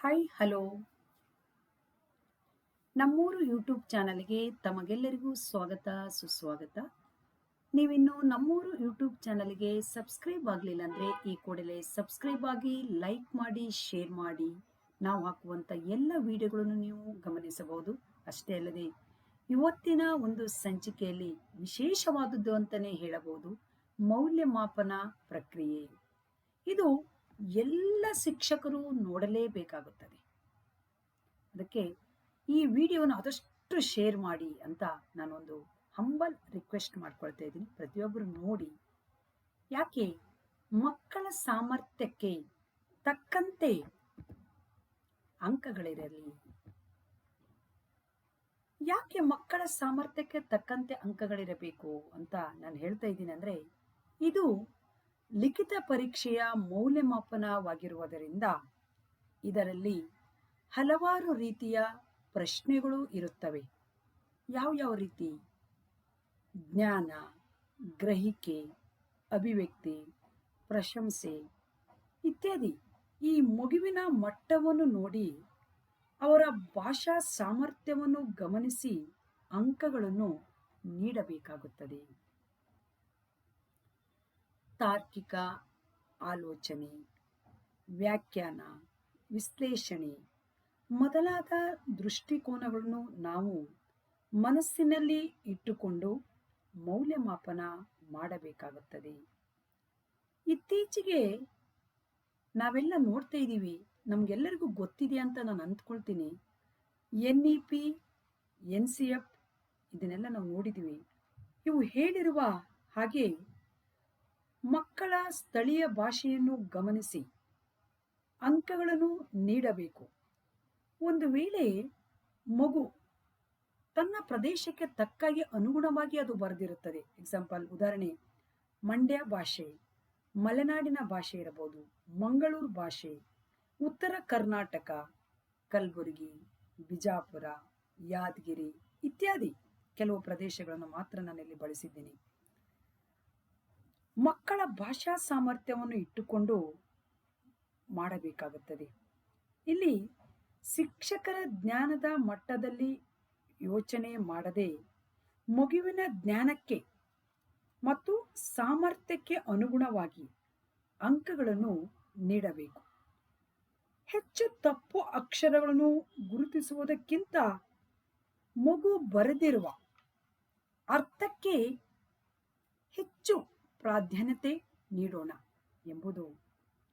Hi hello ನಮ್ಮೂರು YouTube ಚಾನಲ್ಗೆ ತಮಗೆಲ್ಲರಿಗೂ ಸ್ವಾಗತ, ಸುಸ್ವಾಗತ. ನೀವಿನ್ನು ನಮ್ಮೂರು ಯೂಟ್ಯೂಬ್ ಚಾನಲ್ಗೆ ಸಬ್ಸ್ಕ್ರೈಬ್ ಆಗಲಿಲ್ಲ ಅಂದರೆ ಈ ಕೂಡಲೇ ಸಬ್ಸ್ಕ್ರೈಬ್ ಆಗಿ ಲೈಕ್ ಮಾಡಿ ಶೇರ್ ಮಾಡಿ. ನಾವು ಹಾಕುವಂಥ ಎಲ್ಲ ವಿಡಿಯೋಗಳನ್ನು ನೀವು ಗಮನಿಸಬಹುದು. ಅಷ್ಟೇ ಅಲ್ಲದೆ, ಇವತ್ತಿನ ಒಂದು ಸಂಚಿಕೆಯಲ್ಲಿ ವಿಶೇಷವಾದದ್ದು ಅಂತಲೇ ಹೇಳಬಹುದು. ಮೌಲ್ಯಮಾಪನ ಪ್ರಕ್ರಿಯೆ. ಇದು ಎಲ್ಲ ಶಿಕ್ಷಕರು ನೋಡಲೇಬೇಕಾಗುತ್ತದೆ. ಅದಕ್ಕೆ ಈ ವಿಡಿಯೋನ ಆದಷ್ಟು ಶೇರ್ ಮಾಡಿ ಅಂತ ನಾನೊಂದು ಹಂಬಲ್ ರಿಕ್ವೆಸ್ಟ್ ಮಾಡ್ಕೊಳ್ತಾ ಇದ್ದೀನಿ. ಪ್ರತಿಯೊಬ್ಬರು ನೋಡಿ. ಯಾಕೆ? ಮಕ್ಕಳ ಸಾಮರ್ಥ್ಯಕ್ಕೆ ತಕ್ಕಂತೆ ಅಂಕಗಳಿರಲಿ. ಯಾಕೆ ಮಕ್ಕಳ ಸಾಮರ್ಥ್ಯಕ್ಕೆ ತಕ್ಕಂತೆ ಅಂಕಗಳಿರಬೇಕು ಅಂತ ನಾನು ಹೇಳ್ತಾ ಇದ್ದೀನಿ ಅಂದ್ರೆ ಇದು ಲಿಖಿತ ಪರೀಕ್ಷೆಯ ಮೌಲ್ಯಮಾಪನವಾಗಿರುವುದರಿಂದ ಇದರಲ್ಲಿ ಹಲವಾರು ರೀತಿಯ ಪ್ರಶ್ನೆಗಳು ಇರುತ್ತವೆ. ಯಾವ ಯಾವ ರೀತಿ? ಜ್ಞಾನ, ಗ್ರಹಿಕೆ, ಅಭಿವ್ಯಕ್ತಿ, ಪ್ರಶಂಸೆ ಇತ್ಯಾದಿ. ಈ ಮಗುವಿನ ಮಟ್ಟವನ್ನು ನೋಡಿ ಅವರ ಭಾಷಾ ಸಾಮರ್ಥ್ಯವನ್ನು ಗಮನಿಸಿ ಅಂಕಗಳನ್ನು ನೀಡಬೇಕಾಗುತ್ತದೆ. ತಾರ್ಕಿಕ ಆಲೋಚನೆ, ವ್ಯಾಖ್ಯಾನ, ವಿಶ್ಲೇಷಣೆ ಮೊದಲಾದ ದೃಷ್ಟಿಕೋನಗಳನ್ನು ನಾವು ಮನಸ್ಸಿನಲ್ಲಿ ಇಟ್ಟುಕೊಂಡು ಮೌಲ್ಯಮಾಪನ ಮಾಡಬೇಕಾಗುತ್ತದೆ. ಇತ್ತೀಚೆಗೆ ನಾವೆಲ್ಲ ನೋಡ್ತಾ ಇದ್ದೀವಿ, ನಮಗೆಲ್ಲರಿಗೂ ಗೊತ್ತಿದೆ ಅಂತ ನಾನು ಅಂದ್ಕೊಳ್ತೀನಿ. N E P, N C F ಇದನ್ನೆಲ್ಲ ನಾವು ನೋಡಿದ್ದೀವಿ. ಇವು ಹೇಳಿರುವ ಹಾಗೆ ಮಕ್ಕಳ ಸ್ಥಳೀಯ ಭಾಷೆಯನ್ನು ಗಮನಿಸಿ. ಅಂಕಗಳನ್ನು ನೀಡಬೇಕು. ಒಂದು ವೇಳೆ ಮಗು ತನ್ನ ಪ್ರದೇಶಕ್ಕೆ ತಕ್ಕಾಗಿ ಅನುಗುಣವಾಗಿ ಅದು ಬರೆದಿರುತ್ತದೆ. ಎಕ್ಸಾಂಪಲ್ ಉದಾಹರಣೆ, ಮಂಡ್ಯ ಭಾಷೆ, ಮಲೆನಾಡಿನ ಭಾಷೆ ಇರಬಹುದು, ಮಂಗಳೂರು ಭಾಷೆ, ಉತ್ತರ ಕರ್ನಾಟಕ, ಕಲಬುರಗಿ, ಬಿಜಾಪುರ, ಯಾದಗಿರಿ ಇತ್ಯಾದಿ ಕೆಲವು ಪ್ರದೇಶಗಳನ್ನು ಮಾತ್ರ ನಾನಿಲ್ಲಿ ಬಳಸಿದ್ದೀನಿ. ಮಕ್ಕಳ ಭಾಷಾ ಸಾಮರ್ಥ್ಯವನ್ನು ಇಟ್ಟುಕೊಂಡು ಮಾಡಬೇಕಾಗುತ್ತದೆ. ಇಲ್ಲಿ ಶಿಕ್ಷಕರ ಜ್ಞಾನದ ಮಟ್ಟದಲ್ಲಿ ಯೋಚನೆ ಮಾಡದೆ ಮಗುವಿನ ಜ್ಞಾನಕ್ಕೆ ಮತ್ತು ಸಾಮರ್ಥ್ಯಕ್ಕೆ ಅನುಗುಣವಾಗಿ ಅಂಕಗಳನ್ನು ನೀಡಬೇಕು. ಹೆಚ್ಚು ತಪ್ಪು ಅಕ್ಷರಗಳನ್ನು ಗುರುತಿಸುವುದಕ್ಕಿಂತ ಮಗು ಬರೆದಿರುವ ಅರ್ಥಕ್ಕೆ ಹೆಚ್ಚು ಪ್ರಾಧಾನ್ಯತೆ ನೀಡೋಣ ಎಂಬುದು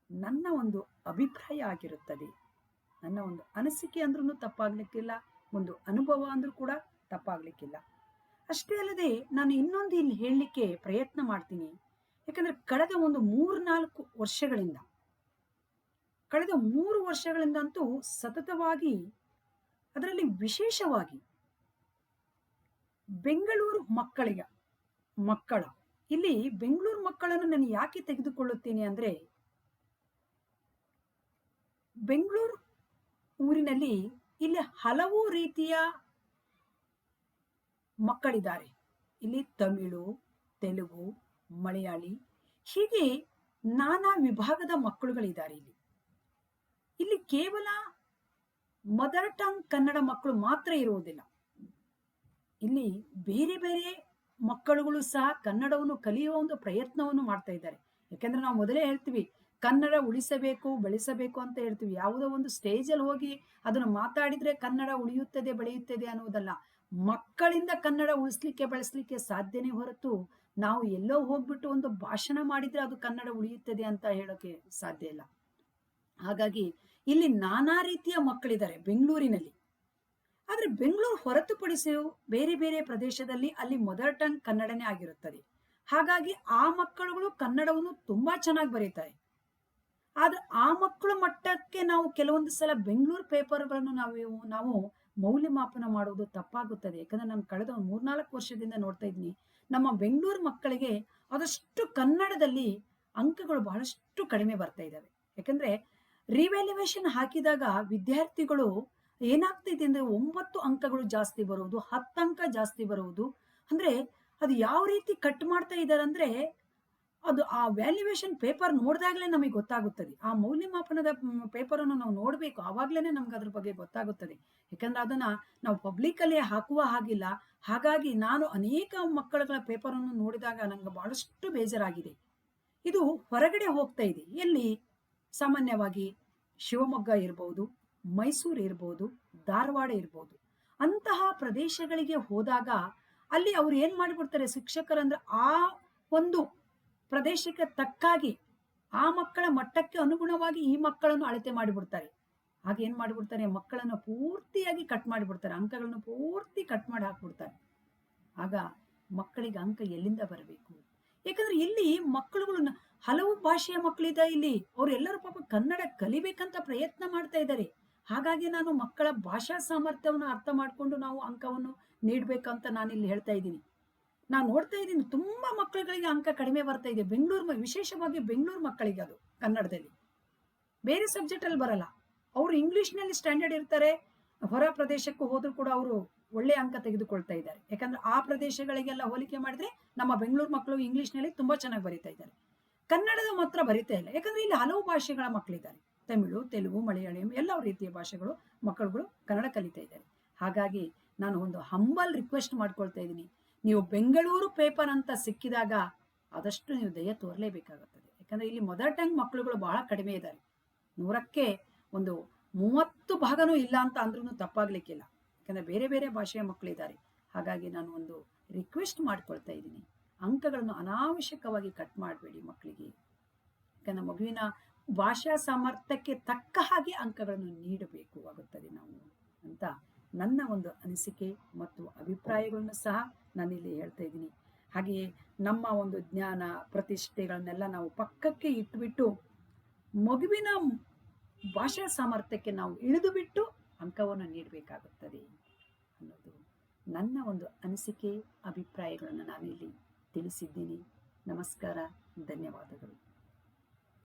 ನನ್ನ ಒಂದು ಅಭಿಪ್ರಾಯ ಆಗಿರುತ್ತದೆ. ನನ್ನ ಒಂದು ಅನಿಸಿಕೆ ಅಂದ್ರೂ ತಪ್ಪಾಗ್ಲಿಕ್ಕಿಲ್ಲ, ಒಂದು ಅನುಭವ ಅಂದ್ರೂ ಕೂಡ ತಪ್ಪಾಗ್ಲಿಕ್ಕಿಲ್ಲ. ಅಷ್ಟೇ ಅಲ್ಲದೆ ನಾನು ಇನ್ನೊಂದು ಇಲ್ಲಿ ಹೇಳಲಿಕ್ಕೆ ಪ್ರಯತ್ನ ಮಾಡ್ತೀನಿ. ಯಾಕಂದ್ರೆ ಕಳೆದ ಒಂದು ಮೂರ್ನಾಲ್ಕು ವರ್ಷಗಳಿಂದ, ಕಳೆದ ಮೂರು ವರ್ಷಗಳಿಂದಂತೂ ಸತತವಾಗಿ ಅದರಲ್ಲಿ ವಿಶೇಷವಾಗಿ ಬೆಂಗಳೂರು ಮಕ್ಕಳಿಗ, ಮಕ್ಕಳ ಇಲ್ಲಿ ಬೆಂಗಳೂರು ಮಕ್ಕಳನ್ನು ನಾನು ಯಾಕೆ ತೆಗೆದುಕೊಳ್ಳುತ್ತೇನೆ ಅಂದ್ರೆ, ಬೆಂಗಳೂರು ಊರಿನಲ್ಲಿ ಇಲ್ಲಿ ಹಲವು ರೀತಿಯ ಮಕ್ಕಳಿದ್ದಾರೆ. ಇಲ್ಲಿ ತಮಿಳು, ತೆಲುಗು, ಮಲಯಾಳಿ, ಹೀಗೆ ನಾನಾ ವಿಭಾಗದ ಮಕ್ಕಳುಗಳಿದ್ದಾರೆ ಇಲ್ಲಿ. ಇಲ್ಲಿ ಕೇವಲ ಮದರ್ ಟಂಗ್ ಕನ್ನಡ ಮಕ್ಕಳು ಮಾತ್ರ ಇರುವುದಿಲ್ಲ. ಇಲ್ಲಿ ಬೇರೆ ಬೇರೆ ಮಕ್ಕಳುಗಳು ಸಹ ಕನ್ನಡವನ್ನು ಕಲಿಯುವ ಒಂದು ಪ್ರಯತ್ನವನ್ನು ಮಾಡ್ತಾ ಇದ್ದಾರೆ. ಯಾಕೆಂದ್ರೆ ನಾವು ಮೊದಲೇ ಹೇಳ್ತೀವಿ, ಕನ್ನಡ ಉಳಿಸಬೇಕು, ಬೆಳೆಸಬೇಕು ಅಂತ ಹೇಳ್ತೀವಿ. ಯಾವುದೋ ಒಂದು ಸ್ಟೇಜಲ್ಲಿ ಹೋಗಿ ಅದನ್ನು ಮಾತಾಡಿದ್ರೆ ಕನ್ನಡ ಉಳಿಯುತ್ತದೆ, ಬೆಳೆಯುತ್ತದೆ ಅನ್ನೋದಲ್ಲ ಮಕ್ಕಳಿಂದ ಕನ್ನಡ ಉಳಿಸ್ಲಿಕ್ಕೆ, ಬೆಳೆಸಲಿಕ್ಕೆ ಸಾಧ್ಯನೇ ಹೊರತು ನಾವು ಎಲ್ಲೋ ಹೋಗ್ಬಿಟ್ಟು ಒಂದು ಭಾಷಣ ಮಾಡಿದ್ರೆ ಅದು ಕನ್ನಡ ಉಳಿಯುತ್ತದೆ ಅಂತ ಹೇಳೋಕೆ ಸಾಧ್ಯ ಇಲ್ಲ. ಹಾಗಾಗಿ ಇಲ್ಲಿ ನಾನಾ ರೀತಿಯ ಮಕ್ಕಳಿದ್ದಾರೆ ಬೆಂಗಳೂರಿನಲ್ಲಿ. ಆದ್ರೆ ಬೆಂಗಳೂರು ಹೊರತುಪಡಿಸಿ ಬೇರೆ ಬೇರೆ ಪ್ರದೇಶದಲ್ಲಿ ಅಲ್ಲಿ ಮದರ್ ಟಂಗ್ ಕನ್ನಡನೇ ಆಗಿರುತ್ತದೆ. ಹಾಗಾಗಿ ಆ ಮಕ್ಕಳುಗಳು ಕನ್ನಡವನ್ನು ತುಂಬಾ ಚೆನ್ನಾಗಿ ಬರೀತಾರೆ. ಆದ್ರೆ ಆ ಮಕ್ಕಳ ಮಟ್ಟಕ್ಕೆ ನಾವು ಕೆಲವೊಂದು ಸಲ ಬೆಂಗಳೂರು ಪೇಪರ್ಗಳನ್ನು ನಾವು ನಾವು ಮೌಲ್ಯಮಾಪನ ಮಾಡುವುದು ತಪ್ಪಾಗುತ್ತದೆ. ಯಾಕಂದ್ರೆ ನಾನು ಕಳೆದ ಒಂದು ಮೂರ್ನಾಲ್ಕು ವರ್ಷದಿಂದ ನೋಡ್ತಾ ಇದ್ದೀನಿ, ನಮ್ಮ ಬೆಂಗಳೂರು ಮಕ್ಕಳಿಗೆ ಆದಷ್ಟು ಕನ್ನಡದಲ್ಲಿ ಅಂಕಗಳು ಬಹಳಷ್ಟು ಕಡಿಮೆ ಬರ್ತಾ ಇದ್ದಾವೆ. ಯಾಕಂದ್ರೆ ರಿವ್ಯಾಲ್ಯುವೇಷನ್ ಹಾಕಿದಾಗ ವಿದ್ಯಾರ್ಥಿಗಳು ಏನಾಗ್ತಿದೆ ಅಂದ್ರೆ ಒಂಬತ್ತು ಅಂಕಗಳು ಜಾಸ್ತಿ ಬರುವುದು ಹತ್ತು ಅಂಕ ಜಾಸ್ತಿ ಬರುವುದು ಅಂದ್ರೆ ಅದು ಯಾವ ರೀತಿ ಕಟ್ ಮಾಡ್ತಾ ಇದ್ದಾರೆ ಅಂದ್ರೆ ಅದು ಆ ವ್ಯಾಲ್ಯೂಯೇಷನ್ ಪೇಪರ್ ನೋಡಿದಾಗಲೇ ನಮಗೆ ಗೊತ್ತಾಗುತ್ತದೆ. ಆ ಮೌಲ್ಯಮಾಪನದ ಪೇಪರನ್ನು ನಾವು ನೋಡಬೇಕು ಆವಾಗಲೇ ನಮ್ಗೆ ಅದ್ರ ಬಗ್ಗೆ ಗೊತ್ತಾಗುತ್ತದೆ. ಯಾಕಂದ್ರೆ ಅದನ್ನ ನಾವು ಪಬ್ಲಿಕ್ಕಲ್ಲೇ ಹಾಕುವ ಹಾಗಿಲ್ಲ. ಹಾಗಾಗಿ ನಾನು ಅನೇಕ ಮಕ್ಕಳುಗಳ ಪೇಪರನ್ನು ನೋಡಿದಾಗ ನಂಗೆ ಬಹಳಷ್ಟು ಬೇಜಾರಾಗಿದೆ. ಇದು ಹೊರಗಡೆ ಹೋಗ್ತಾ ಇದೆ. ಎಲ್ಲಿ? ಸಾಮಾನ್ಯವಾಗಿ ಶಿವಮೊಗ್ಗ ಇರ್ಬೋದು ಮೈಸೂರು ಇರ್ಬೋದು, ಧಾರವಾಡ ಇರ್ಬೋದು. ಅಂತಹ ಪ್ರದೇಶಗಳಿಗೆ ಹೋದಾಗ ಅಲ್ಲಿ ಅವ್ರು ಏನ್ ಮಾಡಿಬಿಡ್ತಾರೆ ಶಿಕ್ಷಕರಂದ್ರೆ ಆ ಒಂದು ಪ್ರದೇಶಕ್ಕೆ ತಕ್ಕಾಗಿ ಆ ಮಕ್ಕಳ ಮಟ್ಟಕ್ಕೆ ಅನುಗುಣವಾಗಿ ಈ ಮಕ್ಕಳನ್ನು ಅಳತೆ ಮಾಡಿಬಿಡ್ತಾರೆ. ಹಾಗೆ ಏನ್ ಮಾಡಿಬಿಡ್ತಾರೆ? ಮಕ್ಕಳನ್ನು ಪೂರ್ತಿಯಾಗಿ ಕಟ್ ಮಾಡಿಬಿಡ್ತಾರೆ. ಅಂಕಗಳನ್ನು ಪೂರ್ತಿ ಕಟ್ ಮಾಡಿ ಹಾಕ್ಬಿಡ್ತಾರೆ. ಆಗ ಮಕ್ಕಳಿಗೆ ಅಂಕ ಎಲ್ಲಿಂದ ಬರಬೇಕು? ಯಾಕಂದ್ರೆ ಇಲ್ಲಿ ಮಕ್ಕಳುಗಳು ಹಲವು ಭಾಷೆಯ ಮಕ್ಕಳಿದೆ ಇಲ್ಲಿ. ಅವರೆಲ್ಲರೂ ಪಾಪ ಕನ್ನಡ ಕಲಿಬೇಕಂತ ಪ್ರಯತ್ನ ಮಾಡ್ತಾ ಇದ್ದಾರೆ. ಹಾಗಾಗಿ ನಾನು ಮಕ್ಕಳ ಭಾಷಾ ಸಾಮರ್ಥ್ಯವನ್ನು ಅರ್ಥ ಮಾಡಿಕೊಂಡು ನಾವು ಅಂಕವನ್ನು ನೀಡಬೇಕಂತ ನಾನು ಇಲ್ಲಿ ಹೇಳ್ತಾ ಇದ್ದೀನಿ. ನಾನು ನೋಡ್ತಾ ಇದ್ದೀನಿ ತುಂಬಾ ಮಕ್ಕಳುಗಳಿಗೆ ಅಂಕ ಕಡಿಮೆ ಬರ್ತಾ ಇದೆ. ಬೆಂಗಳೂರು ವಿಶೇಷವಾಗಿ ಬೆಂಗಳೂರು ಮಕ್ಕಳಿಗೆ ಅದು ಕನ್ನಡದಲ್ಲಿ. ಬೇರೆ ಸಬ್ಜೆಕ್ಟ್ ಅಲ್ಲಿ ಬರಲ್ಲ. ಅವರು ಇಂಗ್ಲಿಷ್ನಲ್ಲಿ ಸ್ಟ್ಯಾಂಡರ್ಡ್ ಇರ್ತಾರೆ. ಹೊರ ಪ್ರದೇಶಕ್ಕೂ ಹೋದ್ರು ಕೂಡ ಅವರು ಒಳ್ಳೆ ಅಂಕ ತೆಗೆದುಕೊಳ್ತಾ ಇದ್ದಾರೆ. ಯಾಕಂದ್ರೆ ಆ ಪ್ರದೇಶಗಳಿಗೆಲ್ಲ ಹೋಲಿಕೆ ಮಾಡಿದ್ರೆ ನಮ್ಮ ಬೆಂಗಳೂರು ಮಕ್ಕಳು ಇಂಗ್ಲಿಷ್ನಲ್ಲಿ ತುಂಬಾ ಚೆನ್ನಾಗಿ ಬರೀತಾ ಇದ್ದಾರೆ. ಕನ್ನಡದ ಮಾತ್ರ ಬರೀತಾ ಇಲ್ಲ. ಯಾಕಂದ್ರೆ ಇಲ್ಲಿ ಹಲವು ಭಾಷೆಗಳ ಮಕ್ಕಳಿದ್ದಾರೆ ತಮಿಳು, ತೆಲುಗು, ಮಲಯಾಳಂ ಎಲ್ಲ ರೀತಿಯ ಭಾಷೆಗಳು ಮಕ್ಕಳುಗಳು ಕನ್ನಡ ಕಲಿತಾ ಇದ್ದಾರೆ. ಹಾಗಾಗಿ ನಾನು ಒಂದು ಹಂಬಲ್ ರಿಕ್ವೆಸ್ಟ್ ಮಾಡ್ಕೊಳ್ತಾ ಇದ್ದೀನಿ. ನೀವು ಬೆಂಗಳೂರು ಪೇಪರ್ ಅಂತ ಸಿಕ್ಕಿದಾಗ ಆದಷ್ಟು ನೀವು ದಯ ತೋರಲೇಬೇಕಾಗುತ್ತದೆ. ಯಾಕಂದ್ರೆ ಇಲ್ಲಿ ಮದರ್ ಟಂಗ್ ಮಕ್ಕಳುಗಳು ಬಹಳ ಕಡಿಮೆ ಇದ್ದಾರೆ. ನೂರಕ್ಕೆ ಒಂದು ಮೂವತ್ತು ಭಾಗನೂ ಇಲ್ಲ ಅಂತ ಅಂದ್ರೂ ತಪ್ಪಾಗ್ಲಿಕ್ಕಿಲ್ಲ. ಯಾಕಂದ್ರೆ ಬೇರೆ ಬೇರೆ ಭಾಷೆಯ ಮಕ್ಕಳಿದ್ದಾರೆ. ಹಾಗಾಗಿ ನಾನು ಒಂದು ರಿಕ್ವೆಸ್ಟ್ ಮಾಡ್ಕೊಳ್ತಾ ಇದ್ದೀನಿ. ಅಂಕಗಳನ್ನು ಅನಾವಶ್ಯಕವಾಗಿ ಕಟ್ ಮಾಡಬೇಡಿ ಮಕ್ಕಳಿಗೆ. ಯಾಕಂದ್ರೆ ಮಗುವಿನ ಭಾಷಾ ಸಾಮರ್ಥ್ಯಕ್ಕೆ ತಕ್ಕ ಹಾಗೆ ಅಂಕಗಳನ್ನು ನೀಡಬೇಕು ಆಗುತ್ತದೆ ನಾವು ಅಂತ ನನ್ನ ಒಂದು ಅನಿಸಿಕೆ ಮತ್ತು ಅಭಿಪ್ರಾಯಗಳನ್ನು ಸಹ ನಾನಿಲ್ಲಿ ಹೇಳ್ತಾ ಇದ್ದೀನಿ. ಹಾಗೆಯೇ ನಮ್ಮ ಒಂದು ಜ್ಞಾನ ಪ್ರತಿಷ್ಠೆಗಳನ್ನೆಲ್ಲ ನಾವು ಪಕ್ಕಕ್ಕೆ ಇಟ್ಟುಬಿಟ್ಟು ಮಗುವಿನ ಭಾಷಾ ಸಾಮರ್ಥ್ಯಕ್ಕೆ ನಾವು ಇಳಿದು ಬಿಟ್ಟು ಅಂಕವನ್ನು ನೀಡಬೇಕಾಗುತ್ತದೆ ಅನ್ನೋದು ನನ್ನ ಒಂದು ಅನಿಸಿಕೆ, ಅಭಿಪ್ರಾಯಗಳನ್ನು ನಾನಿಲ್ಲಿ ತಿಳಿಸಿದ್ದೀನಿ. ನಮಸ್ಕಾರ, ಧನ್ಯವಾದಗಳು.